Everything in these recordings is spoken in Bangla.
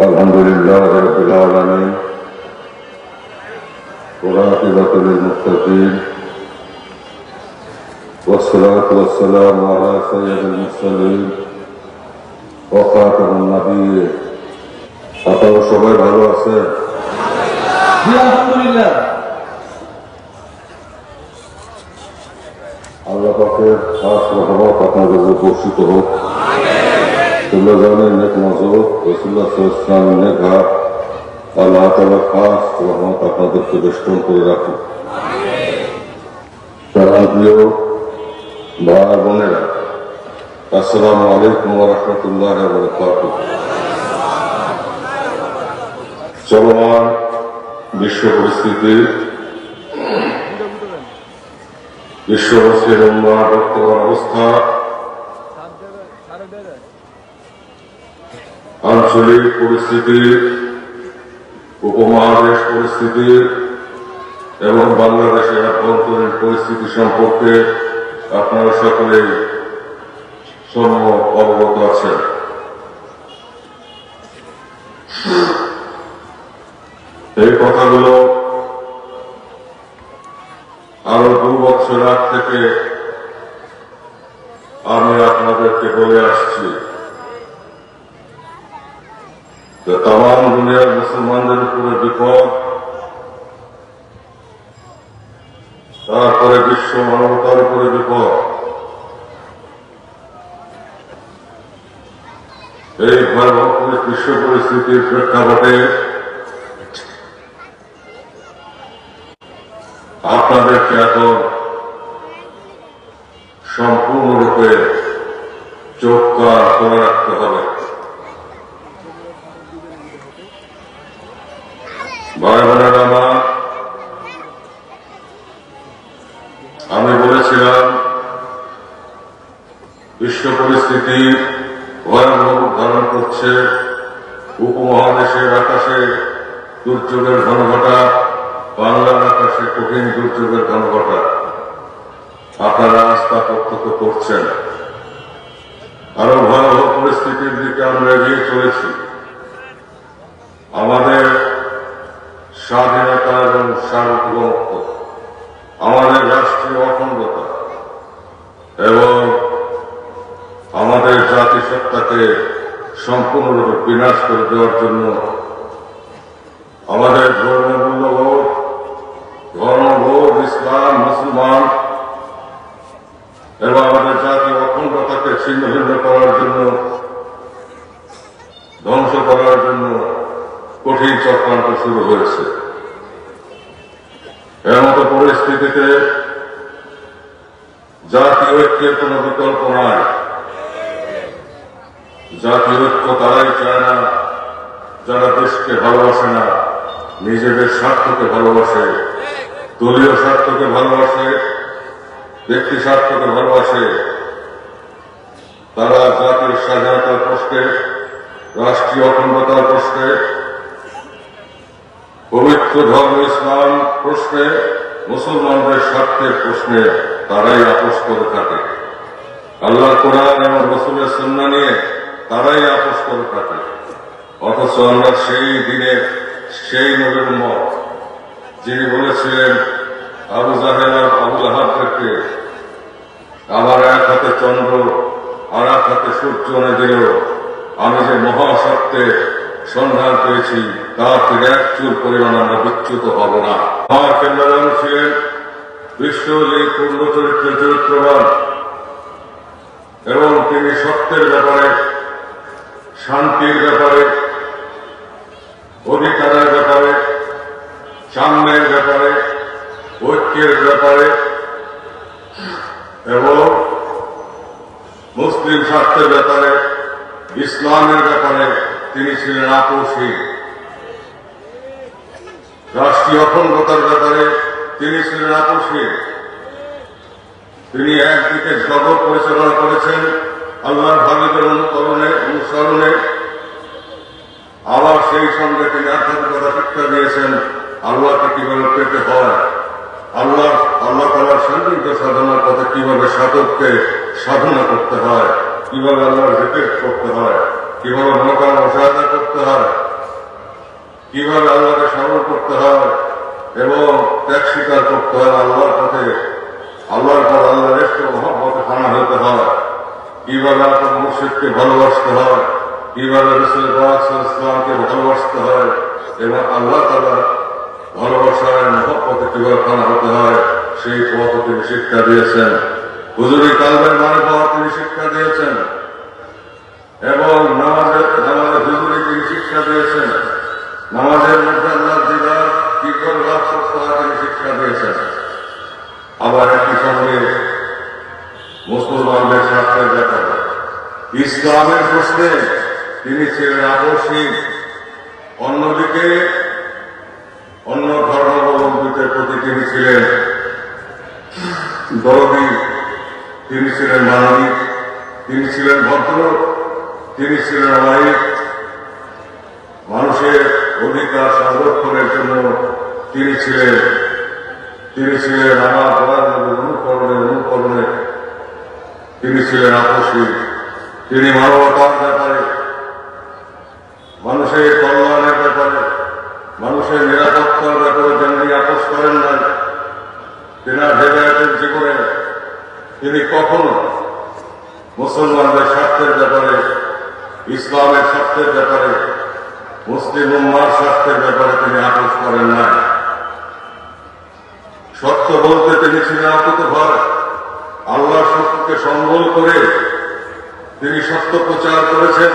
الحمد لله رب العالمين والعاقبة للمتقين والصلاة والسلام على سيد المرسلين وخاتم النبيين আপনারা সবাই ভালো আছেন জি আলহামদুলিল্লাহ আল্লাহ পাকের খাস রহমত আপনাদের উপর বর্ষিত হোক তোমরা জানেন নেক নজর রসুল্লাহ ইসলাম নেঘা আল্লাহ তালা খাস রহমত আপনাদেরকে বেষ্টন করে রাখি তারা প্রিয় ভাই বোনেরা, আসসালামু আলাইকুম রহমতুল্লাহ বরকাত চলমান বিশ্ব পরিস্থিতি বিশ্ববাসীর উন্নয়ন বর্তমান অবস্থা আঞ্চলিক পরিস্থিতি, উপমহাদেশ পরিস্থিতি এবং বাংলাদেশের আভ্যন্তরীণ পরিস্থিতি সম্পর্কে আপনারা সকলেই সম্যক অবগত আছেন। এই কথাগুলো আরও দু বছর আগ থেকে আমি আপনাদেরকে বলে আসছি। যে তাম দুনিয়ার মুসলমানদের উপরে বিপদ, তারপরে বিশ্ব মানবতার উপরে বিপদ, এই ভয়াবহ বিশ্ব পরিস্থিতির প্রেক্ষাপটে আপনাদেরকে এখন আমি বলেছিলাম, বিশ্ব পরিস্থিতি ভয়াবহ ধারণ করছে। উপমহাদেশের আকাশে দুর্যোগের ঘনঘটা, বাংলার আকাশে কঠিন দুর্যোগের ঘনঘটা। আপনারা আস্থা প্রত্যক্ষ করছেন। আরও ভয়াবহ পরিস্থিতির দিকে আমরা এগিয়ে চলেছি আমাদের স্বাধীনতা এবং সার্বভৌমত্ব আমাদের রাষ্ট্রীয় অখণ্ডতা এবং আমাদের জাতিসত্তাকে সম্পূর্ণরূপে বিনাশ করে দেওয়ার জন্য আমাদের ধর্মীয় মূল্যবোধ ধর্মবোধ, ইসলাম, মুসলমান, এবং আমাদের জাতীয় অখণ্ডতাকে ছিন্ন ভিন্ন করার জন্য, ধ্বংস করার জন্য কঠিন চক্রান্ত শুরু হয়েছে। এর মতো পরিস্থিতিতে জাতীয় ঐক্যের কোন বিকল্প নাই। জাতীয় ঐক্য তারাই চায় না, যারা দেশকে ভালোবাসে না, নিজেদের স্বার্থকে ভালোবাসে, দলীয় স্বার্থকে ভালোবাসে, ব্যক্তি স্বার্থকে ভালোবাসে, তারা জাতির স্বাধীনতার প্রশ্নে, রাষ্ট্রীয় অখণ্ডতার প্রশ্নে, পবিত্র ধর্ম ইসলাম প্রশ্নে, মুসলমানদের স্বার্থের প্রশ্নে তারাই আপোষ করে থাকে। আল্লাহ কোরআন এবং রসুলের সন্না নিয়ে তারাই আপোষ করে থাকে অথচ আমরা সেই দিনের, সেই নবীর মত, যিনি বলেছিলেন, আবু জাহেদ আর আবু জাহাবকে আমার এক হাতে চন্দ্র আর এক হাতে সূর্য এনে দিল। আমি যে মহাসত্যে সন্ধান পেয়েছি তার থেকে এক চুল পরিমাণ আমরা বিচ্যুত হব না। আমার ছিলেন বিশ্ব যে পূর্ণ চরিত্র চরিত্রবান, এবং তিনি সত্যের ব্যাপারে শান্তির ব্যাপারে, অধিকারের ব্যাপারে, সাম্যের ব্যাপারে, ঐক্যের ব্যাপারে, এবং মুসলিম স্বার্থের ব্যাপারে, ইসলামের ব্যাপারে তিনি ছিলেন আপোষী রাষ্ট্রীয় অখণ্ডতার ব্যাপারে তিনি ছিলেন আপোষী তিনি একদিকে জগৎ পরিচালনা করেছেন আল্লাহর ভাবিদের অনুকরণে অনুসরণে আবার সেই সঙ্গে তিনি আধ্যাত্মিকতা শিক্ষা দিয়েছেন, আল্লাহকে কীভাবে পেতে হয়, আল্লাহ আল্লাহ তালার সান্নিধ্য সাধনার পথে কীভাবে সাধককে সাধনা করতে হয়, কীভাবে আল্লাহর জিকির করতে হয়, কীভাবে মনোকাম মশাহাদা করতে হয়, কীভাবে আল্লাহকে স্মরণ করতে হয় এবং ত্যাগ স্বীকার করতে হয় আল্লাহর পথে, আল্লাহর পর আল্লাহ রেস্ট মহব্বতে খানা হতে হয়। কীভাবে আপনার মুর্শিদকে ভালোবাসতে হয় কীভাবে রসুল ইসলামকে ভালোবাসতে হয় এবং আল্লাহ তালা ভালোবাসায় মহব্বতে কীভাবে খানা হতে হয়, সেই পথ তিনি শিক্ষা দিয়েছেন। হুজুরি কালবের মানে পাওয়া তিনি শিক্ষা দিয়েছেন এবং নামাজের নামাজের হুজুরি তিনি শিক্ষা দিয়েছেন। নামাজের মধ্যে আল্লাহ দিদার কি করে লাভ করতে হয় তিনি শিক্ষা দিয়েছেন। ইসলামের প্রশ্নে তিনি ছিলেন আকর্ষী অন্যদিকে, অন্য ধর্মাবলম্বীদের প্রতি তিনি ছিলেন দরদি, তিনি ছিলেন মানবিক তিনি ছিলেন ভদ্রলোক, তিনি ছিলেন অমায়িক মানুষের অধিকার সংরক্ষণের জন্য তিনি ছিলেন তিনি ছিলেন আমার নবীর অনুকরণে অনুকরণে তিনি ছিলেন আকস্মিক তিনি মানবতার ব্যাপারে, মানুষের কল্যাণের ব্যাপারে, মানুষের নিরাপত্তার ব্যাপারে যেমনি আপোষ করেন না তেনার হেদায়তের জীবনে তিনি কখনো মুসলমানদের স্বার্থের ব্যাপারে, ইসলামের স্বার্থের ব্যাপারে, মুসলিম উম্মার স্বার্থের ব্যাপারে তিনি আপোষ করেন না সত্য বলতে তিনি ছিলেন অকুত ভয় আল্লাহ সত্যকে সম্বল করে তিনি সত্য প্রচার করেছেন।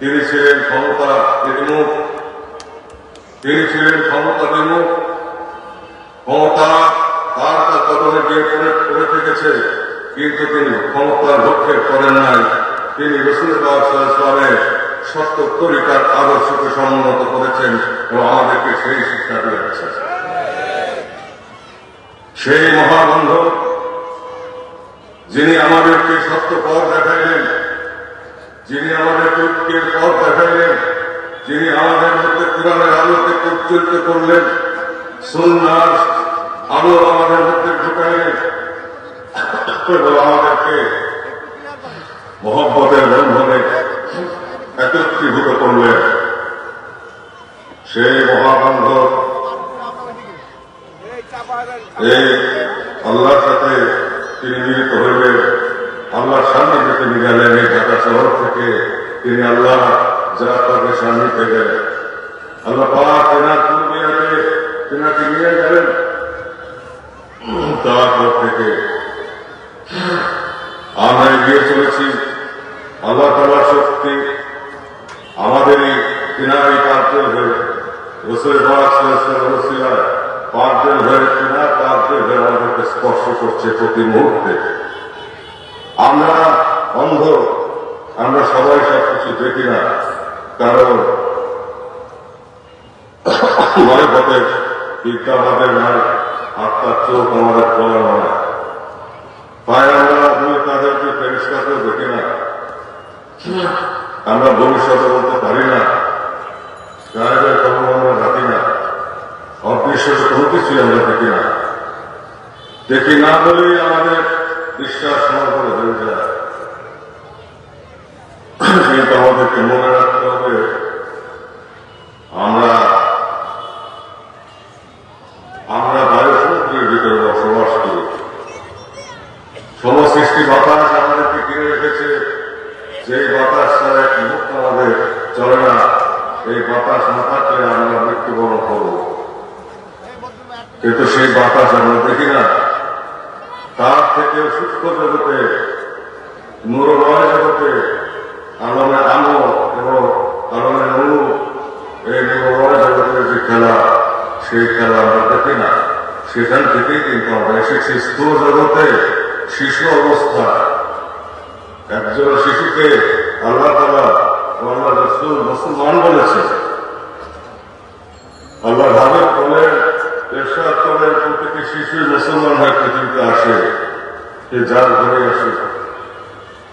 তিনি ছিলেন ক্ষমতা বিমুখ তিনি ছিলেন ক্ষমতা বিমুখ ক্ষমতা তার তার কদমে গিয়ে পড়ে থেকেছে কিন্তু তিনি ক্ষমতার লক্ষ্যে করেন নাই। তিনি ইসলামের সত্য তরিকার আদর্শকে সম্মত করেছেন এবং আমাদেরকে সেই শিক্ষা দিয়েছেন। সেই মহাবন্ধ যিনি আমাদেরকে সত্য পথ দেখাইলেন, যিনি আমাদের ঐক্যের পথ দেখাইলেন, যিনি আমাদের মধ্যে কোরআনের আলোকে উজ্জ্বলিত করলেন, সুন্নার আলো আমাদের মধ্যে ঢুকাইলেন আমাদেরকে মহব্বতের বন্ধনে একত্রীভূত করলেন। সেই মহাবান্ধব এই আল্লাহর সাথে তিনি মিলিত হইলেন আল্লাহর সান্নিধ্যে গেলেন এই ঢাকা শহর থেকে, তিনি আল্লাহ যা তাদের সান্নিধ্যে গেলেন আল্লাহ পাক তেনার পূর্বিয়াতে তেনাকে নিয়ে গেলেন। তারপর থেকে আমরা এগিয়ে চলেছি, আল্লাহ তালার শক্তি আমাদেরই কিনারি কার্যের হয়ে রসুল রসিলায় পাঁচজন হয়ে কিনা পাঁচজন হয়ে আমাদেরকে স্পর্শ করছে প্রতি মুহূর্তে। আমরা অন্ধ আমরা সবাই সবকিছু দেখি না কারণ মনে পথে বিদ্যা আমাদের নাই আত্মার চোখ আমাদের খোলা নয়। তাই আমরা দুই তাদেরকে ফেরিস্তাকেও দেখি না। আমরা ভবিষ্যতে বলতে পারি না গায়েবের খবর আমরা রাখি না অদৃশ্য কোনো কিছুই আমরা দেখি না দেখি না বলেই আমাদের বিশ্বাস সমর্পণ হয়ে যায় কিন্তু আমাদেরকে মনে রাখতে হবে আমরা আমরা বায়ু সমুদ্রের ভিতরে বসবাস করি সমসৃষ্টি বাতাস আমাদেরকে ঘিরে রেখেছে যে বাতাস ছাড়া এক মুহূর্ত আমাদের চলে না এই বাতাস না থাকলে আমরা মৃত্যুবরণ করব কিন্তু সেই বাতাস আমরা দেখি না থেকে সূক্ষ্ম জগতে নুরময় জগতে আলমের আলো এবং আলমের অনু এই নুরময় জগতের যে খেলা, সেই খেলা আমরা দেখি না। সেখান থেকেই কিন্তু আমরা এসেছি স্থূল জগতে, শিশু অবস্থা একজন শিশুকে আল্লাহ তালা আল্লাহ রসুল মুসলমান বলেছে। আল্লাহ ভাবের বলেন এরশাদ করেন প্রত্যেকটি শিশু মুসলমান হয়ে পৃথিবীতে আসে। সে যার ঘরে আসুক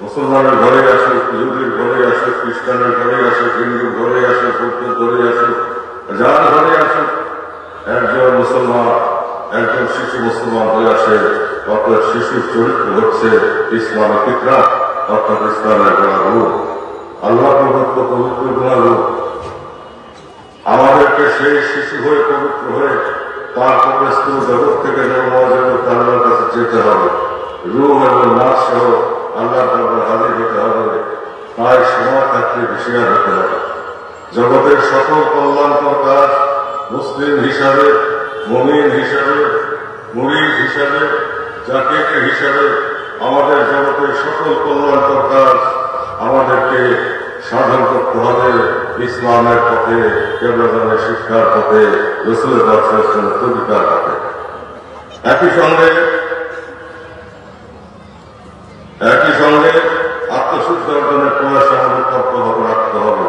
মুসলমানের ঘরে আসুক ইহুদির ঘরে আসুক খ্রিস্টানের ঘরে আসুক হিন্দুর ঘরে আসুক বৌদ্ধের ঘরে আসুক যার ঘরে আসুক একজন মুসলমান, একজন শিশু মুসলমান হয়ে আসে, অর্থাৎ শিশুর চরিত্র হচ্ছে ইসলামের ফিতরা অর্থাৎ ইসলামের গোড়া রূপ আল্লাহ প্রদত্ত পবিত্র গোড়া রূপ আমাদেরকে সেই শিশু হয়ে, পবিত্র হয়ে তারপরে স্থূল জগৎ থেকে জগৎ আল্লাহর কাছে যেতে হবে। রুহ এবং নাচ সহ আল্লাহ দরবার হাজির হতে হবে। তাই সময় থাকলে হুঁশিয়ার হতে হবে। জগতের সকল কল্যাণকর কাজ মুসলিম হিসাবে, মমিন হিসাবে, মুরিদ হিসাবে জাকির হিসাবে আমাদের জগতের সকল কল্যাণকর কাজ আমাদেরকে সাধন করতে হবে ইসলামের পথে কেবলামের শিক্ষার পথে রসুল তরিকার পথে। একই সঙ্গে একই সঙ্গে আত্মশুদ্ধ অর্জনের প্রয়াস আমাদের তৎপরত রাখতে হবে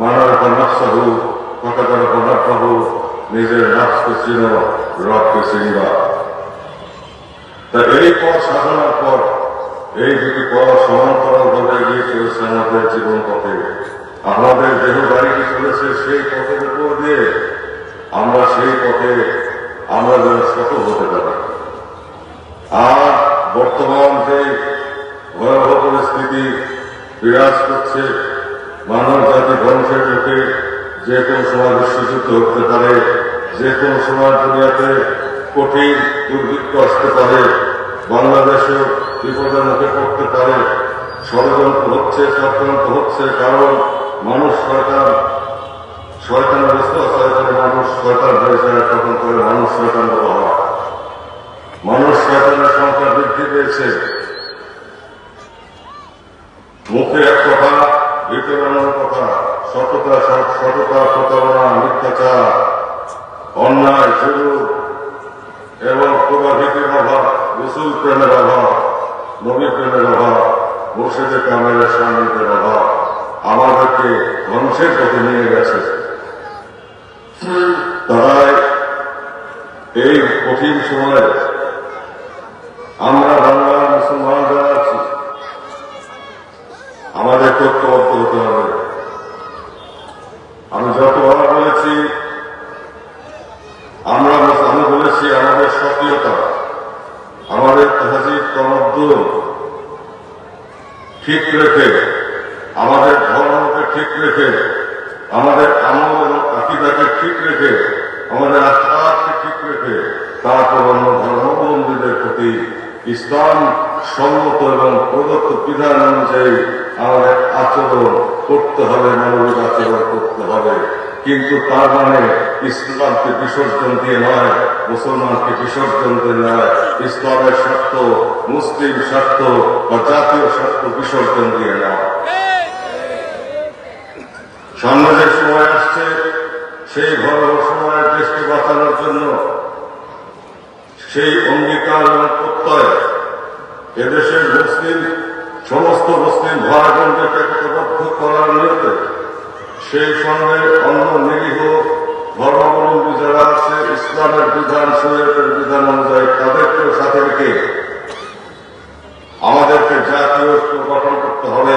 মানব নকশাহু ফটাকার নকশাহু নিজের নকশকে চিন রবকে তা এই পথ সাধনার পর এই দুটি পথ সমান্তরাল ভাবে এগিয়ে চলেছে আমাদের জীবন পথে। আমাদের দেহ গাড়িটি চলেছে সেই পথের উপর দিয়ে আমরা সেই পথে, আমরা যেন সফল হতে পারি। আর বর্তমান যে ভয়াবহ পরিস্থিতি বিরাজ করছে মানব জাতি ধ্বংসের মুখে যে কোনো সময় বিশ্বযুদ্ধ হতে পারে যে কোনো সময় দুনিয়াতে কঠিন দুর্ভিক্ষ আসতে পারে, বাংলাদেশেও বিপদের মুখে পড়তে পারে, ষড়যন্ত্র হচ্ছে চক্রান্ত হচ্ছে, কারণ মানুষ সরকার শয়তানের বিশ্বাস শয়তান মানুষ শয়তান হয়ে যায়, তখন করে মানুষ শয়তান বলা হয়। মানুষ শয়তানের সংখ্যা বৃদ্ধি পেয়েছে। মুখে এক কথা, ভিতরে কথা, সততা সততা প্রতারণা মিথ্যাচার। অন্যায় জরুর এবং প্রভাবিতের অভাব, রসুল প্রেমের অভাব নবী প্রেমের অভাব, মুর্শিদের কামের সান্নিধ্যের অভাব, আমাদেরকে ধ্বংসের পথে নিয়ে গেছে। তাই এই কঠিন সময়ে আমরা বাংলার মুসলমান যারা আছি আমাদের ঐক্যবদ্ধ হতে হবে আমি যতবার বলেছি আমরা আমি বলেছি আমাদের সক্রিয়তা আমাদের তাহাজিব তমদ্দুল ঠিক রেখে আমাদের ধর্মকে ঠিক রেখে আমাদের আমল এবং আকিদাকে ঠিক রেখে আমাদের আত্মাকে ঠিক রেখে তারপর অন্য প্রতি ইসলাম সম্মত এবং প্রদত্ত বিধান অনুযায়ী আমাদের আচরণ করতে হবে, মানবিক আচরণ করতে হবে। কিন্তু তার মানে ইসলামকে বিসর্জন দিয়ে নয়, মুসলমানকে বিসর্জন দিয়ে নয়। ইসলামের স্বার্থ, মুসলিম স্বার্থ বা জাতীয় স্বার্থ বিসর্জন দিয়ে নয়। সামনে যে সময় আসছে, সেই ভয়াবহ সময়ের দেশকে বাঁচানোর জন্য সেই অঙ্গীকার এবং প্রত্যয় এদেশের মুসলিম, সমস্ত মুসলিম ভাই ঐক্যবদ্ধ করার নিয়তে সেই সঙ্গে অন্য নিরীহ ধর্মাবলম্বী যারা আছে, ইসলামের বিধান শরীয়তের বিধান অনুযায়ী তাদেরকেও সাথে রেখে আমাদেরকে জাতীয় ঐক্য গঠন করতে হবে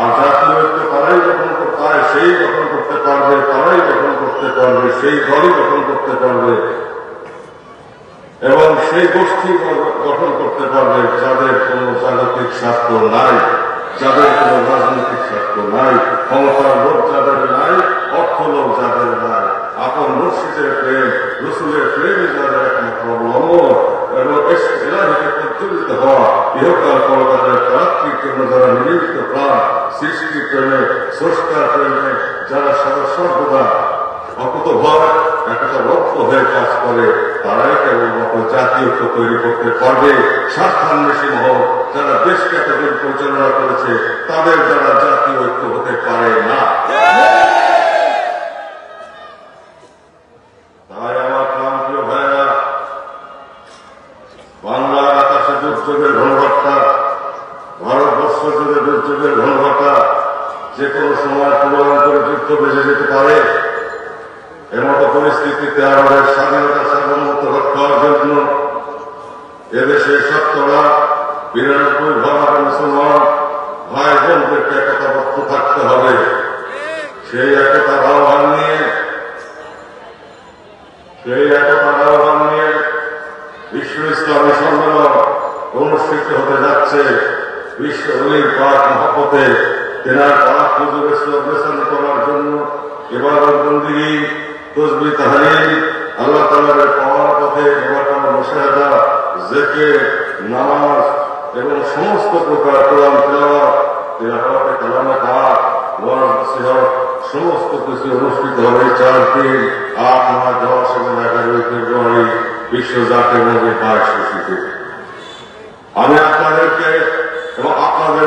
আর জাতীয় ঐক্য তারাই গঠন করতে পারে সেই গঠন করতে পারবে তারাই গঠন করতে পারবে সেই দলই গঠন করতে পারবে এবং সেই গোষ্ঠী গঠন করতে পারবে, যাদের কোনো জাগতিক স্বার্থ নাই, যাদের কোনো রাজনৈতিক স্বার্থ নাই, ক্ষমতার লোক যাদের নাই, অর্থ লোক যাদের নাই, আপন মুর্শিদের প্রেম, রসুলের প্রেমে যাদের একমাত্র অবলম্বন এবং এলাহিকে প্রজ্বলিত হওয়া ইহকাল কলকাতার প্রাপ্তির জন্য যারা নিবেদিত প্রাণ, সৃষ্টি প্রেমে, স্রষ্টার প্রেমে, যারা সদা সর্বদা অকুত ভয় একটা লক্ষ্য হয়ে কাজ করে, তারাই কেবলমাত্র জাতীয় তৈরি করতে পারবে। স্বার্থান্বেষী মহল যারা দেশকে এতদিন পরিচালনা করেছে, তাদের দ্বারা জাতীয় ঐক্য হতে পারে না তাই আমার প্রান্তীয় ভাইরা বাংলার আকাশে দুর্যোগের ঘনঘটা ভারতবর্ষ জুড়ে দুর্যোগের ঘনঘটা যে কোনো সময় পূরণ করে যুদ্ধ বেজে যেতে পারে এমতো পরিস্থিতিতে আমাদের স্বাধীনতা সার্বভৌমত্ব রক্ষার জন্য এদেশের শতকরা বিরানব্বই ভাগ মুসলমান ভাই বোনদেরকে একতাবদ্ধ থাকতে হবে। সেই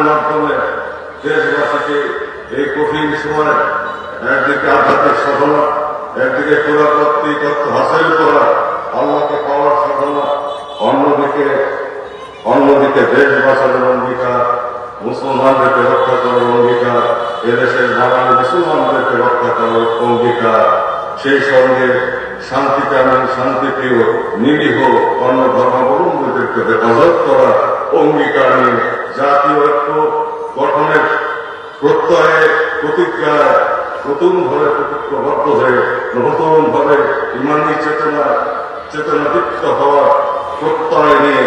মাধ্যমে দেশবাসীকে এই কঠিন সময় একদিকে আধ্যাত্মিক সাধনা, একদিকে পুরাতত্ত্বিক তথ্য হাসিল করা, আল্লাহকে পাওয়ার সাধনা, অন্যদিকে অন্যদিকে দেশ অঙ্গীকার, মুসলমানদেরকে রক্ষা করার অঙ্গীকার, এদেশের বাঙালি মুসলমানদেরকে রক্ষা করার অঙ্গীকার, সেই সঙ্গে শান্তিকামী শান্তিপ্রিয়, নিরীহ অন্য ধর্মাবলম্বীদেরকে হেফাজত করার অঙ্গীকার নিয়ে জাতীয় ঐক্য গঠনের প্রত্যয়ে প্রতিজ্ঞায় নতুন ভাবে প্রতিজ্ঞবদ্ধ হয়ে নতুন ভাবে ইমানি চেতনা, চেতনাদীপ্ত হওয়ার প্রত্যয় নিয়ে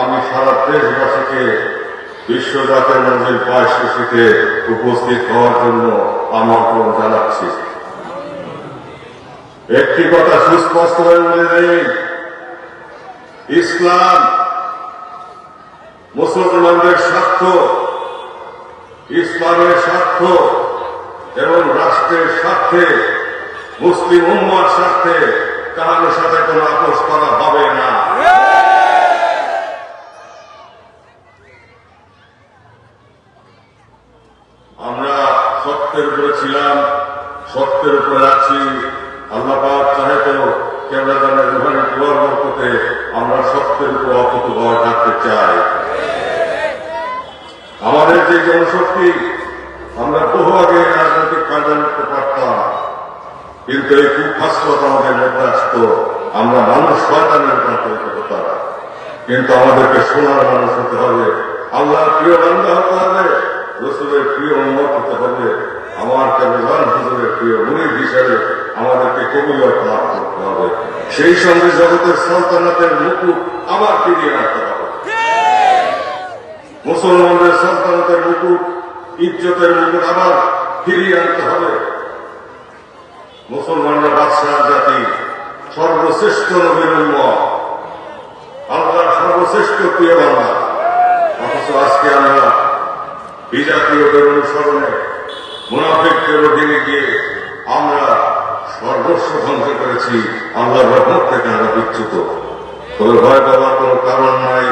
আমি সারা দেশবাসীকে, বিশ্ব জাতীয় মন্দির পায়সিতে উপস্থিত হওয়ার জন্য আমন্ত্রণ জানাচ্ছি। একটি কথা সুস্পষ্ট হয়ে বলে ইসলাম মুসলমানদের স্বার্থ, ইসলামের স্বার্থ এবং রাষ্ট্রের স্বার্থে, মুসলিম উম্মার স্বার্থে কারোর সাথে কোনো আপোষ করা হবে না। আমরা সত্যের উপরে ছিলাম, সত্যের উপরে আছি। আল্লাহ পাক চাহে তো রুহানি দুয়ার বরকতে আমরা সত্যের উপর ভয় থাকতে চাই। আমাদের যে জনশক্তি, আমরা বহু আগে রাজনৈতিক কার্যালয় পারতাম কিন্তু এই কুখাস্রত আমাদের মধ্যে আসতো আমরা মানুষ শয়তানের রূপান্তরিত হতাম কিন্তু আমাদেরকে সোনার মানুষ হতে হবে, আল্লাহর প্রিয় বান্ধা হতে হবে, রসুলের প্রিয় উন্মত হতে হবে আমার কেবলান হুজুরের প্রিয় মুনির হিসাবে আমাদেরকে কবিলত লাভ করতে হবে। সেই সঙ্গে জগতের সন্তানাতের মুকুট আবার ফিরিয়ে রাখতে হবে। মুসলমানদের সন্তানদের মুকুট, ইজ্জতের মুকুট আবার ফিরিয়ে আনতে হবে। মুসলমানরা বাদশাহ জাতি, সর্বশ্রেষ্ঠ নবীর উম্মত। আল্লাহর সর্বশ্রেষ্ঠ প্রিয় বাংলা অথচ আজকে আমরা বিজাতীয়দের অনুসরণে মুনাফিকদের অধীনে গিয়ে আমরা সর্বস্ব ধ্বংস করেছি, আল্লাহর রহমত থেকে আমরা বিচ্যুত। তবে ভয় পাওয়ার কোনো কারণ নাই,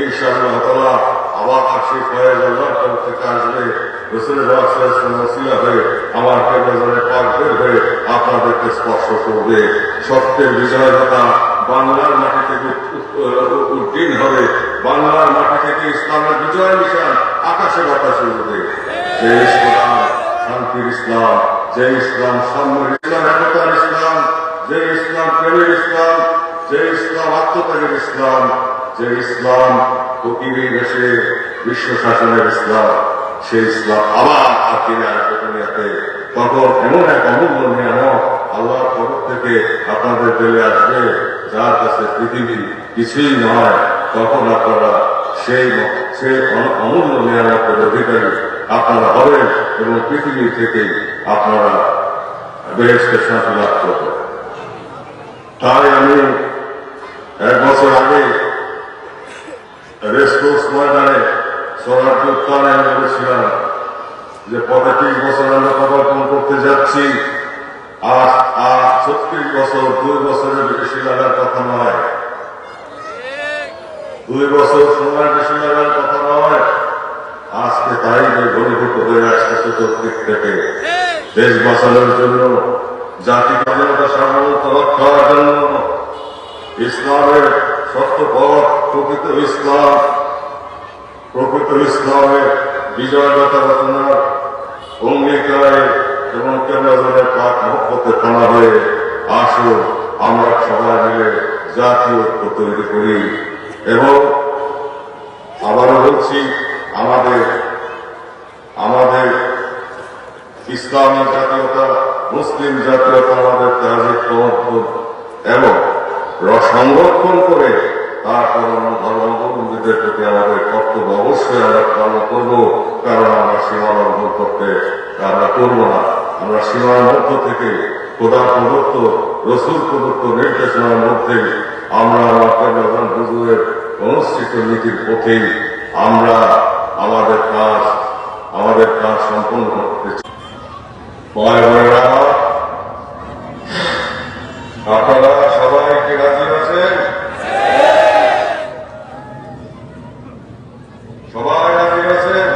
ইনশাআল্লাহ তাআলা। আবার আশিক হয়ে তরফ থেকে আসবে। রসুলের ওসিলা হয়ে, আমার পাক বের হয়ে আপনাদেরকে স্পর্শ করবে। সত্যের বিজয়তা বাংলার মাটি থেকে উদ্দিন হবে। বাংলার মাটি থেকে ইসলামের বিজয় নিশান আকাশে বাতাসে উঠবে। যে ইসলাম শান্তির ইসলাম, যে ইসলাম সাম্যের ইসলাম, একতার ইসলাম, যে ইসলাম প্রেমের ইসলাম, যে ইসলাম আত্মত্যাগের ইসলাম, যে ইসলাম দেশে বিশ্ব শাসনের সেই ইসলাম আবার তখন এমন এক অমূল্য নিয়ামক আল্লাহর তরফ থেকে আপনাদের পেলে আসবে, যার কাছে পৃথিবী কিছুই নয়। তখন আপনারা সেই সেই অমূল্য নিয়ামকের অধিকারী আপনারা হবেন এবং পৃথিবী থেকে আপনারা বেহেস্টের শান্তি লাভ করবেন। তাই আমি এক বছর আগে রেসকোর্স ময়দানে স্বরাজ্য উত্থানে আমি বলেছিলাম যে পঁয়ত্রিশ বছর আমরা পদার্পণ করতে যাচ্ছি। আর আর ছত্রিশ বছর, দুই বছরের বেশি লাগার কথা নয়। দুই বছর সময় বেশি লাগার কথা নয়। আজকে তাই যে ঘনীভূত হয়ে আসছে চতুর্দিক থেকে। দেশ বাঁচানোর জন্য জাতি স্বাধীনতা সার্বভৌমত্ব রক্ষার জন্য, ইসলামের সত্য পথ প্রকৃত ইসলাম। প্রকৃত ইসলামের বিজয়গাথা রচনার অঙ্গীকারে এবং কেন্দ্রের পাক মহব্বতে টানা হয়ে আসুন, আমরা সবাই মিলে জাতীয় ঐক্য তৈরি করি। এবং আবারও বলছি, আমাদের আমাদের ইসলামী জাতীয়তা, মুসলিম জাতীয়তা আমাদের তাজিক এবং সংরক্ষণ করে তারপর আমরা ধর্মাবলম্বীদের প্রতি আমাদের কর্তব্য অবশ্যই আমরা পালন করব, কারণ আমরা সীমা লঙ্ঘন করতে আমরা করব না আমরা সীমার মধ্য থেকে খোদা প্রদত্ত, রসুল প্রদত্ত নির্দেশনার মধ্যে আমরা আমাদের প্রধান হুজুরের অনুষ্ঠিত নীতির পথেই আমরা আমাদের কাজ আমাদের কাজ সম্পন্ন করতে চাই। আপনারা সবাই কি রাজি আছেন সবাই রাজি আছেন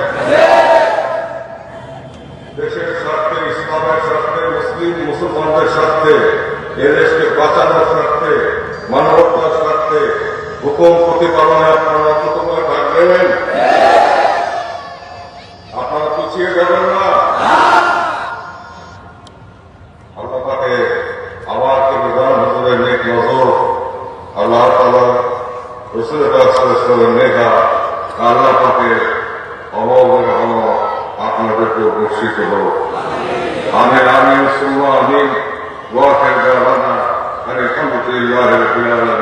দেশের স্বার্থে ইসলামের স্বার্থে মুসলিম মুসলমানদের স্বার্থে এদেশকে বাঁচানোর স্বার্থে মানবতার স্বার্থে হুকুম প্রতিপালনে আপনারা অন্ততময় থাকবেন আপনারা পিছিয়ে যাবেন না আল্লাহ তাকে আবার কে বিধান হুজুরের নেক নজর আল্লাহ তালা রসুলের রাসুলের নেখা আল্লাহ তাকে অবহের হল আপনাদেরকে বর্ষিত হল আমি আমি সুম্মা আমি ওয়াখার জাহানা আর আলহামদুলিল্লাহ